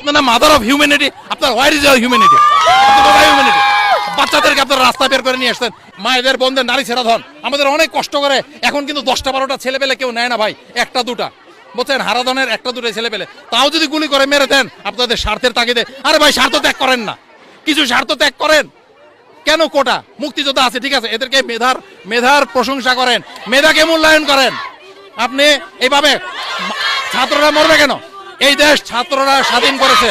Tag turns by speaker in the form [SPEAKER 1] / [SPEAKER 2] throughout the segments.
[SPEAKER 1] আপনার না mother of humanity আপনার ওয়ার ইজ হিউম্যানিটি হিউম্যানিটি বাচ্চাদেরকে আপনারা রাস্তা বের করে নিয়ে আসতেন মায়েদের, বোনদের, নারী ছেড়া ধন। আমাদের অনেক কষ্ট করে এখন কিন্তু দশটা, বারোটা ছেলে পেলে কেউ নেয় না ভাই, একটা, দুটা। বলছেন হারাধনের একটা, দুটো ছেলে পেলে তাও যদি গুলি করে মেরে দেন, আপনাদের স্বার্থের তাগিদে। আরে ভাই, স্বার্থ ত্যাগ করেন না। কিছু স্বার্থ ত্যাগ করেন। কেন কোটা? মুক্তিযোদ্ধা আছে, ঠিক আছে। এদেরকে মেধার মেধার প্রশংসা করেন। মেধাকে মূল্যায়ন করেন। আপনি এইভাবে ছাত্ররা মরবে কেন? এই দেশ ছাত্ররা স্বাধীন করেছে।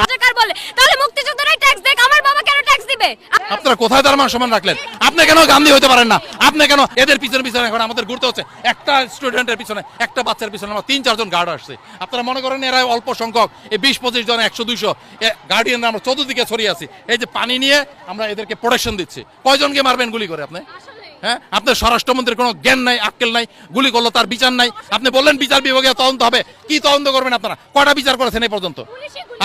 [SPEAKER 2] রাজাকার বলে তাহলে মুক্তিযোদ্ধারাই ট্যাক্স দেখ আমার বাবা কেন ট্যাক্স দিবে?
[SPEAKER 1] আপনারা কোথায় তার মান সম্মান রাখলেন? আপনি কেন গান্ধী হতে পারেন না? আপনি কেন এদের পিছনে পিছনে এখন আমাদের ঘুরতে হচ্ছে? একটা স্টুডেন্টের পিছনে একটা বাচ্চার পিছনে আমার তিন চারজন গার্ড আসছে। আপনারা মনে করেন এরা অল্প সংখ্যক এই বিশ পঁচিশ জন একশো দুইশো গার্ডিয়ানরা আমরা চতুর্দিকে ছড়িয়ে আছি। এই যে পানি নিয়ে আমরা এদেরকে প্রোটেকশন দিচ্ছি। কয়জনকে মারবেন গুলি করে আপনি? হ্যাঁ? আপনার স্বরাষ্ট্রমন্ত্রীর কোনো জ্ঞান নাই, আক্কেল নাই, গুলি করল, তার বিচার নাই। আপনি বললেন বিচার বিভাগে তদন্ত হবে। কি তদন্ত করবেন আপনারা? কয়টা বিচার করেছেন এই পর্যন্ত?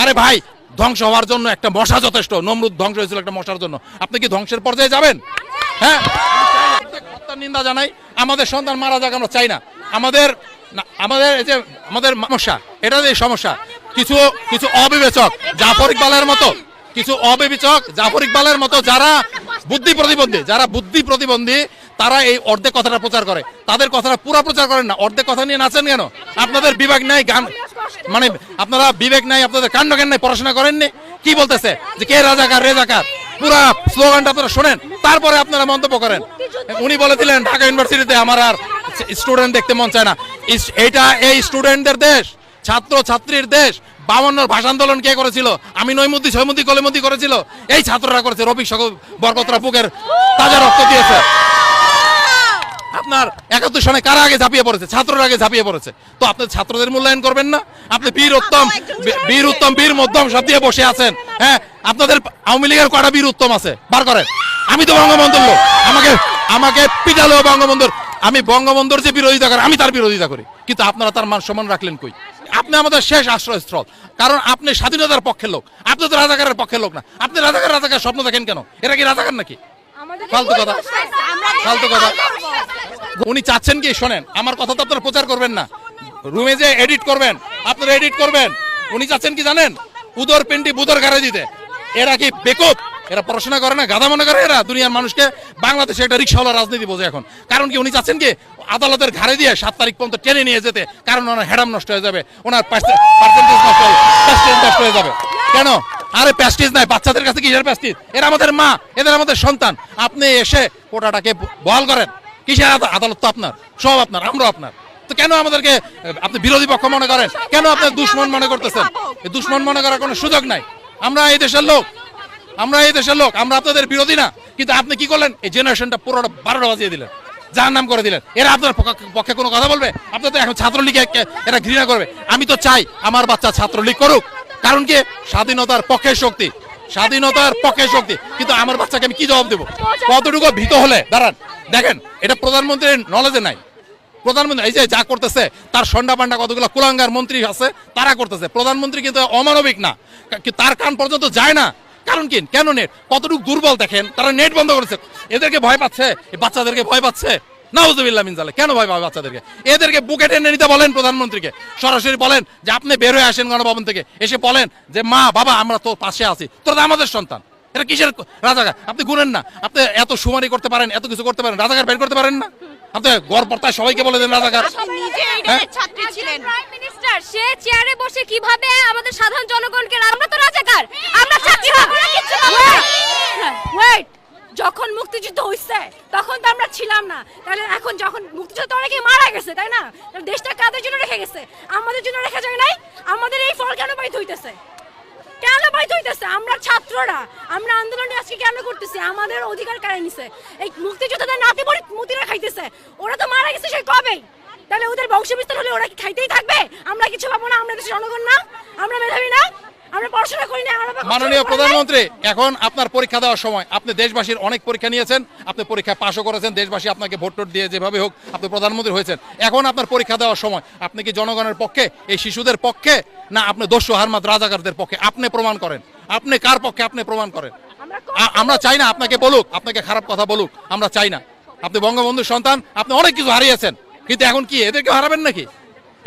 [SPEAKER 1] আরে ভাই, ধ্বংস হওয়ার জন্য একটা মশা যথেষ্ট। নমরুদ ধ্বংস হয়েছিল একটা মশার জন্য। আপনি কি ধ্বংসের পর্যায়ে যাবেন? হ্যাঁ? হত্যার নিন্দা জানাই। আমাদের সন্তান মারা যাক, আমরা চাই না। আমাদের আমাদের এই যে, আমাদের সমস্যা এটা যে সমস্যা। কিছু কিছু অবিবেচক, জাফর ইকবালের মতো, কিছু অবিবেচক, জাফর ইকবালের মতো যারা বুদ্ধি প্রতিবন্ধী, যারা বুদ্ধি প্রতিবন্ধী, তারা এই অর্ধেক কথাটা প্রচার করে। তাদের কথাটা পুরো প্রচার করেন না। অর্ধেক কথা নিয়ে নাচেন কেন? আপনাদের বিবেক নাই, গান মানে আপনারা বিবেক নাই, আপনাদের কাণ্ড জ্ঞান নাই, পড়াশোনা করেননি? কি বলতেছে? যে কে রাজাকার রেজাকার পুরা স্লোগানটা আপনারা শোনেন। তারপরে আপনারা মন্তব্য করেন। উনি বলে দিলেন ঢাকা ইউনিভার্সিটিতে আমার আর স্টুডেন্ট দেখতে মন চায় না। এইটা এই স্টুডেন্টদের দেশ ছাত্র ছাত্রীর দেশ। বামন্নর ভাষা আন্দোলন কে করেছিল? আমি নৈমুদ্দি ছয়মুদ্দি কলেমুদ্দি করেছিল। এই ছাত্ররা করেছে। রফিক সকল বরকতরা বুকের তাজা রক্ত দিয়েছে। আপনার একাত্তর সনে কারা আগে ঝাঁপিয়ে পড়েছে? ছাত্ররা আগে ঝাঁপিয়ে পড়েছে। তো আপনি ছাত্রদের মূল্যায়ন করবেন না? আপনি বীর উত্তম বীর উত্তম বীর মধ্যম সব দিয়ে বসে আছেন। হ্যাঁ আপনাদের আওয়ামী লীগের কটা বীর উত্তম আছে? বার করেন। আমি তো বঙ্গবন্ধুর লোক। আমাকে আমাকে পিটালো বঙ্গবন্ধুর আমি বঙ্গবন্ধুর যে বিরোধিতা করে আমি তার বিরোধিতা করি। কিন্তু আপনারা তার মান সম্মান রাখলেন কই? আপনি আমাদের শেষ আশ্রয়স্থল। কারণ আপনি স্বাধীনতার পক্ষের লোক। আপনি তো রাজাকারের পক্ষের লোক না। আপনি রাজাকার রাজাকার স্বপ্ন দেখেন কেন? এরা কি রাজাকার নাকি? ফালতু কথা। ফালতু কথা। উনি চাচ্ছেন কি শোনেন আমার কথা তো আপনারা প্রচার করবেন না। রুমে যে এডিট করবেন। আপনারা এডিট করবেন। উনি চাচ্ছেন কি জানেন? উদর পিন্ডি বুদর গাড়ে দিতে। এরা কি বেকুব? এরা পড়াশোনা করে না, গাধা মনে করে এরা। দুনিয়ার মানুষকে বাংলাদেশে একটা রিক্সাওয়ালা রাজনীতি বোঝে এখন। কারণ কি উনি চাচ্ছেন কি, আদালতের ঘাড়ে দিয়ে সাত তারিখ পর্যন্ত টেনে নিয়ে যেতে, কারণ ওনার হ্যাডাম নষ্ট হয়ে যাবে, ওনার নষ্ট হয়ে যাবে। কেন? আরে প্যাস্টিজ নাই, বাচ্চাদের কাছে কিসের প্যাস্টিজ এরা আমাদের মা, এদের আমাদের সন্তান। আপনি এসে কোটাটাকে বহাল করেন। কিসের আদালত তো আপনার? সব আপনার, আমরাও আপনার। তো কেন আমাদেরকে, আপনি বিরোধী পক্ষ মনে করেন? কেন আপনার দুশ্মন মনে করতেছেন? দুশ্মন মনে করার কোনো সুযোগ নাই। আমরা এই দেশের লোক। আমরা এই দেশের লোক, আমরা আপনাদের বিরোধী না। কিন্তু আপনি কি করলেন? এই জেনারেশনটা পুরোটা বারোটা বাজিয়ে দিলেন। যার নাম করে দিলেন। এরা আপনার পক্ষে কোনো কথা বলবে? আপনার তো এখন ছাত্রলীগে এরা ঘৃণা করবে। আমি তো চাই আমার বাচ্চা ছাত্রলীগ করুক। কারণ কি? স্বাধীনতার পক্ষে শক্তি। স্বাধীনতার পক্ষে শক্তি। কিন্তু আমার বাচ্চাকে আমি কি জবাব দেবো? কতটুকু ভীত হলে? দাঁড়ান, দেখেন, এটা প্রধানমন্ত্রীর নলেজে নাই। প্রধানমন্ত্রী, এই যে যা করতেছে, তার সন্ডা পান্ডা কতগুলো কুলাঙ্গার মন্ত্রী আছে, তারা করতেছে। প্রধানমন্ত্রী কিন্তু অমানবিক না। তার কান পর্যন্ত যায় না। কারণ কি? কেন নেট? কতটুকু দুর্বল দেখেন? তারা নেট বন্ধ করেছে। এদেরকে ভয় পাচ্ছে? বাচ্চাদেরকে ভয় পাচ্ছে? নাউজুবিল্লাহ মিনজালে কেন ভয় পাবে বাচ্চাদেরকে? এদেরকে বুকে টেনে নিতে বলেন প্রধানমন্ত্রীকে। সরাসরি বলেন যে আপনি বের হয়ে আসেন গণভবন থেকে। এসে বলেন যে মা বাবা আমরা তোর পাশে আছি। তোরা আমাদের সন্তান। এটা কিসের রাজাকার আপনি গুনেন না। আপনি এত সুমারি করতে পারেন এত কিছু করতে পারেন রাজাকার বের করতে পারেন না? আপনি গড়পড়তায় সবাইকে বলে দেন রাজাকার। হ্যাঁ?
[SPEAKER 2] ছাত্রী ছিলেন। প্রাইম মিনিস্টার সে চেয়ারে বসে কীভাবে আমাদের সাধারণ জনগণকে আমরা তো রাজাকার আমরা ছাত্রী আমরা কিচ্ছু ওয়েট যখন মুক্তিযুদ্ধ হইছে তখন ছিলাম না। তাহলে এখন যখন মুক্তিযুদ্ধ অনেকে মারা গেছে, তাই না? দেশটা কাদের জন্য রেখে গেছে? আমাদের জন্য রেখে যায় নাই? আমাদের এই ফল কেন পাইতে হইতেছে? কেন বাইতে হইতেছে? আমরা ছাত্ররা, আমরা আন্দোলনে আজকে কেন করতেছি? আমাদের অধিকার কারে নিছে? এই মুক্তিযোদ্ধাদের নাতি বড়ি মুতিরা খাইতেছে। ওরা তো মারা গেছে সেই কবেই? তাহলে ওদের বংশ বিস্তার হলে ওরা কি খাইতেই থাকবে? আমরা কিছু পাবো না? আমরা দেশের জনগণ না? আমরা মেধাবী না?
[SPEAKER 1] মাননীয়? প্রধানমন্ত্রী এখন আপনার পরীক্ষা দেওয়ার সময়। আপনি দেশবাসীর অনেক পরীক্ষা নিয়েছেন আপনি পরীক্ষায় পাশও করেছেন দেশবাসী আপনাকে ভোট টোট দিয়ে যেভাবে হোক আপনি প্রধানমন্ত্রী হয়েছেন। এখন আপনার পরীক্ষা দেওয়ার সময় আপনি কি জনগণের পক্ষে এই শিশুদের পক্ষে না আপনি দস্যু হারমাত রাজাকারদের পক্ষে? আপনি প্রমাণ করেন। আপনি কার পক্ষে আপনি প্রমাণ করেন?
[SPEAKER 2] আমরা
[SPEAKER 1] চাই না আপনাকে বলুক আপনাকে খারাপ কথা বলুক আমরা চাই না। আপনি বঙ্গবন্ধুর সন্তান আপনি অনেক কিছু হারিয়েছেন কিন্তু এখন কি এদেরকে হারাবেন নাকি?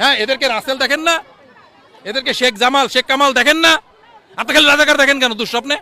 [SPEAKER 1] হ্যাঁ এদেরকে রাসেল দেখেন না? এদেরকে শেখ জামাল শেখ কামাল দেখেন না? আপনি রাজাকার দেখেন কেন দুঃস্বপ্নে?